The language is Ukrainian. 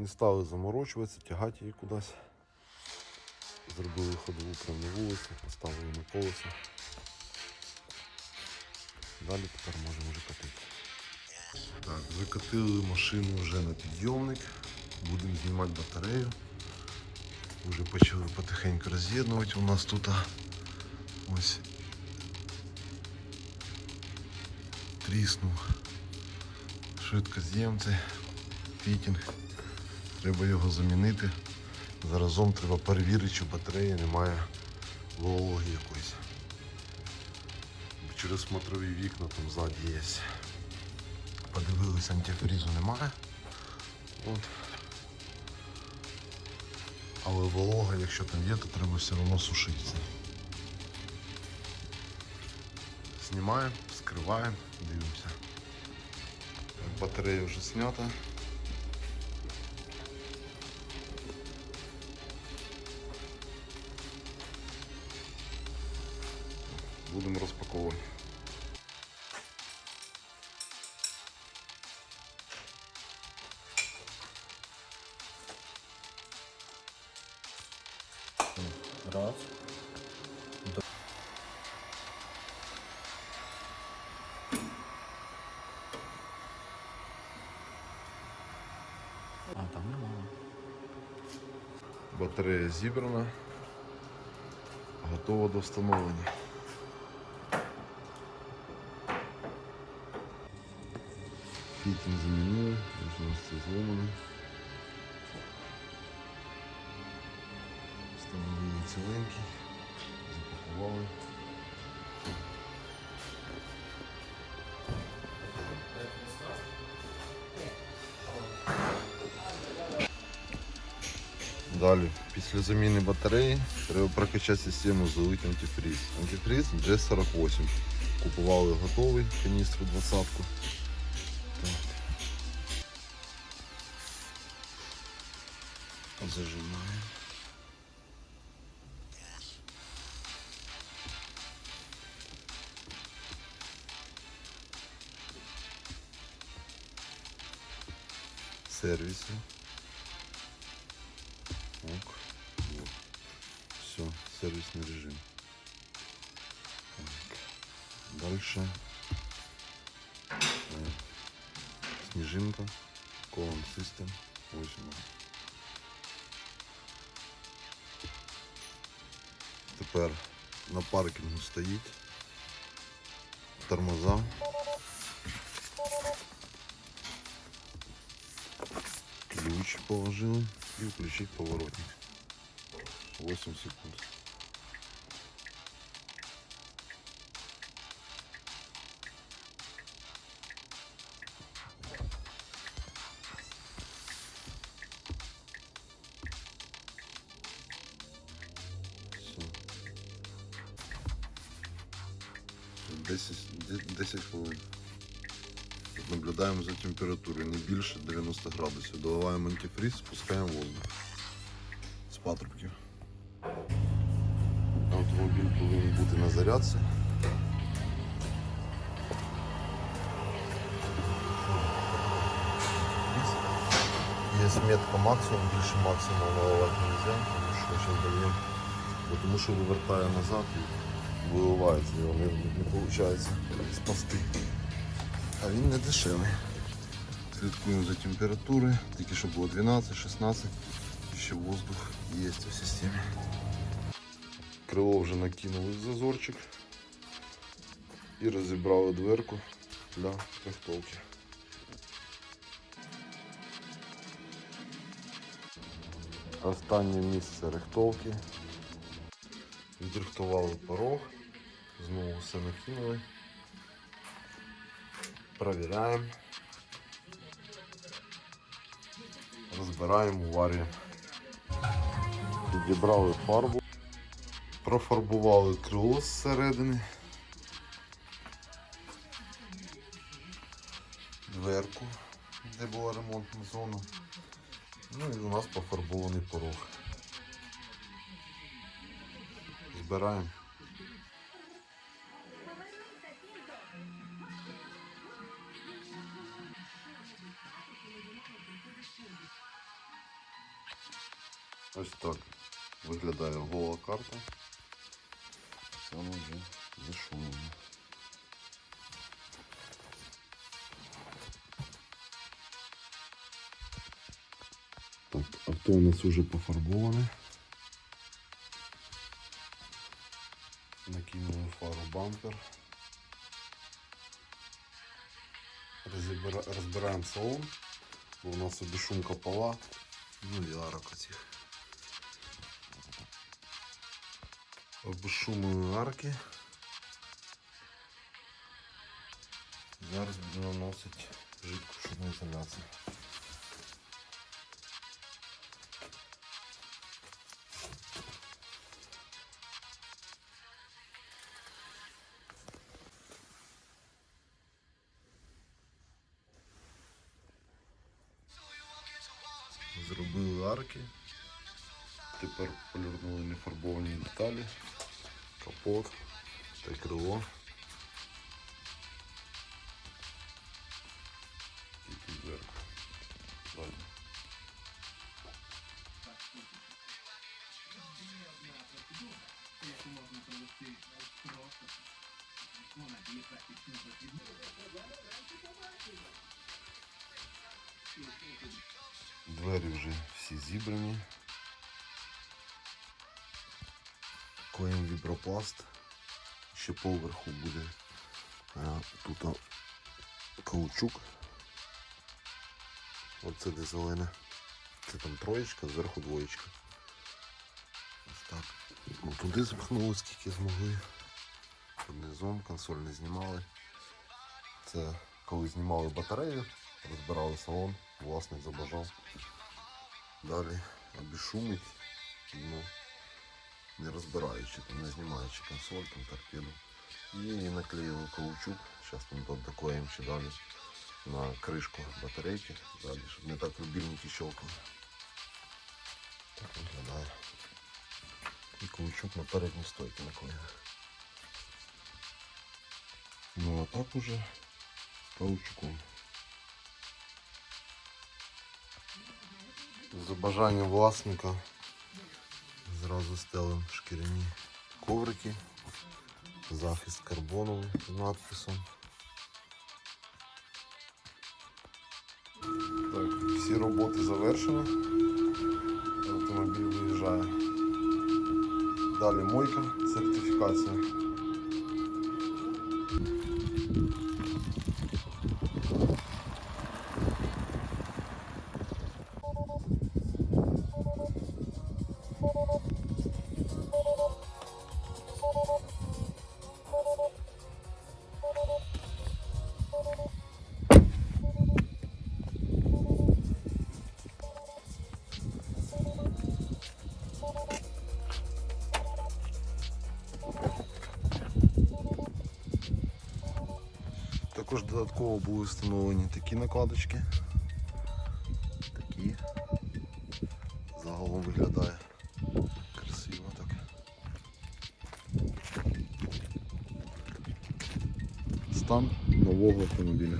Не стали заморочуватися, тягати її кудись. Зробили ходову прямо на вулиці, поставили на колесо. Далі тепер можемо вже катити. Так, закатили машину вже на підйомник. Будемо знімати батарею. Вже почали потихеньку роз'єднувати. У нас тут ось тріснув швидкоз'ємцей, фітінг. Треба його замінити. Заразом треба перевірити, чи в батареї немає вологи якоїсь. Через смотрові вікна там ззаді є. Подивилися, антифрізу немає. От. Але волога, якщо там є, то треба все одно сушитися. Знімаємо, скриваємо, дивимося. Батарея вже знята. Будемо розпаковувати. Раз. А, там немає. Батарея зібрана, готова до встановлення. Фітінг замінили, вже все зломано. Встановили ціленький, запакували. Далі, після заміни батареї треба прокачати систему, залити антифріз. Антифріз G48. Купували готовий каністру 20-ку. Зажимаємо. Сервисы. Ок. Вот. Все, сервисный режим. Так. Дальше. Э, Снежинка. Колон System. 8. Тепер на паркінгу стоїть. Тормоза. Ключ положили и включить поворотник. 8 секунд. 10, 10 хвилин. Наблюдаємо за температурою, не більше 90 градусів. Доливаємо антифриз, спускаємо воздух з патрубків. Автомобіль повинен бути на зарядці. Є метка максимум, більше максимуму наливати не можна, тому що зараз даємо, тому що вивертає назад і виливається, його не, не виходить спасти. А він не дешевий. Слідкуємо за температурою, тільки що було 12-16, ще воздух є в системі. Крило вже накинули зазорчик і розібрали дверку для рихтовки. Останнє місце рихтовки. Відрихтували порог, знову все накинули. Провіряємо. Розбираємо, уварюємо. Підібрали фарбу, профарбували крило зсередини, дверку, де була ремонтна зона. Ну і у нас пофарбований порог. Збираємо. Ось так виглядає гола карта. Вона вже зашумлена. Так, авто у нас уже пофарбоване. Накинули фару бампер. Розбираємо салон, у нас обішумка пола, ну і арок оцих. Обшумили арки. Зараз буду наносити жидку шумоізоляцію. Зробили арки. Тепер полірнули нефарбовані деталі, капот та крило. І тут зверху. Заднє. Двері вже всі зібрані. Коїм вібропласт. Ще поверху буде а, тут а, каучук. Оце де зелене. Це там троєчка, зверху двоєчка. Ось так. Ну, туди запхнули скільки змогли. Під низом консоль не знімали. Це коли знімали батарею, розбирали салон, власник забажав. Далі обішумить, ну, не розбираючи, там, не знімаючи консоль, там, торпеду. І наклеїли каучук, зараз там докоїмо ще далі на кришку батарейки, далі, щоб не так рубільники щелкали. Так виглядає. І каучук на передній стойці наклеїли. Ну а так уже з каучуком. За бажанням власника зразу стали шкіряні коврики, захист карбоновий з надписом. Так, всі роботи завершені. Автомобіль виїжджає. Далі мойка, сертифікація. Також додатково були встановлені такі накладочки. Такі. Загалом виглядає красиво так. Стан нового автомобіля.